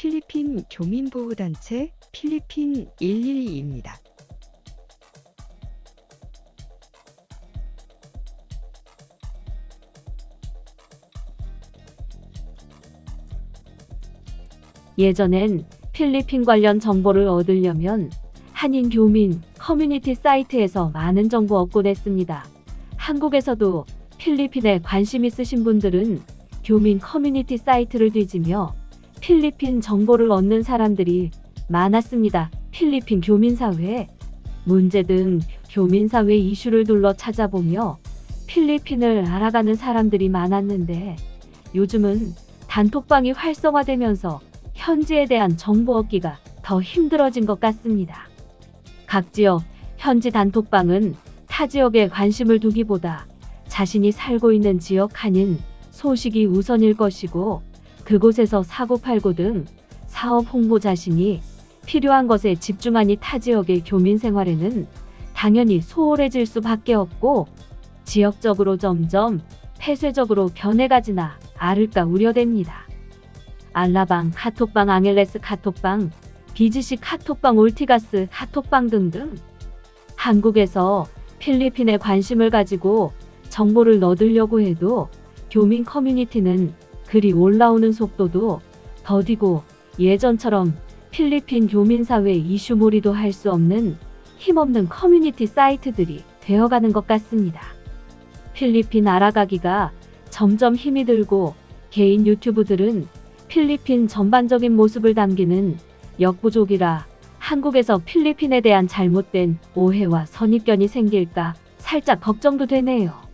필리핀 교민보호단체 필리핀 112입니다. 예전엔 필리핀 관련 정보를 얻으려면 한인 교민 커뮤니티 사이트에서 많은 정보 얻곤 했습니다. 한국에서도 필리핀에 관심 있으신 분들은 교민 커뮤니티 사이트를 뒤지며 필리핀 정보를 얻는 사람들이 많았습니다. 필리핀 교민사회 문제 등 교민사회 이슈를 둘러 찾아보며 필리핀을 알아가는 사람들이 많았는데 요즘은 단톡방이 활성화되면서 현지에 대한 정보 얻기가 더 힘들어진 것 같습니다. 각 지역 현지 단톡방은 타 지역에 관심을 두기보다 자신이 살고 있는 지역 한인 소식이 우선일 것이고 그곳에서 사고팔고 등 사업 홍보 자신이 필요한 것에 집중하니 타 지역의 교민 생활에는 당연히 소홀해질 수밖에 없고 지역적으로 점점 폐쇄적으로 변해가지나 않을까 우려됩니다. 알라방, 카톡방, 앙헬레스 카톡방, 비즈시 카톡방, 올티가스 카톡방 등등. 한국에서 필리핀에 관심을 가지고 정보를 넣으려고 해도 교민 커뮤니티는 글이 올라오는 속도도 더디고 예전처럼 필리핀 교민사회 이슈몰이도 할 수 없는 힘없는 커뮤니티 사이트들이 되어가는 것 같습니다. 필리핀 알아가기가 점점 힘이 들고 개인 유튜브들은 필리핀 전반적인 모습을 담기는 역부족이라 한국에서 필리핀에 대한 잘못된 오해와 선입견이 생길까 살짝 걱정도 되네요.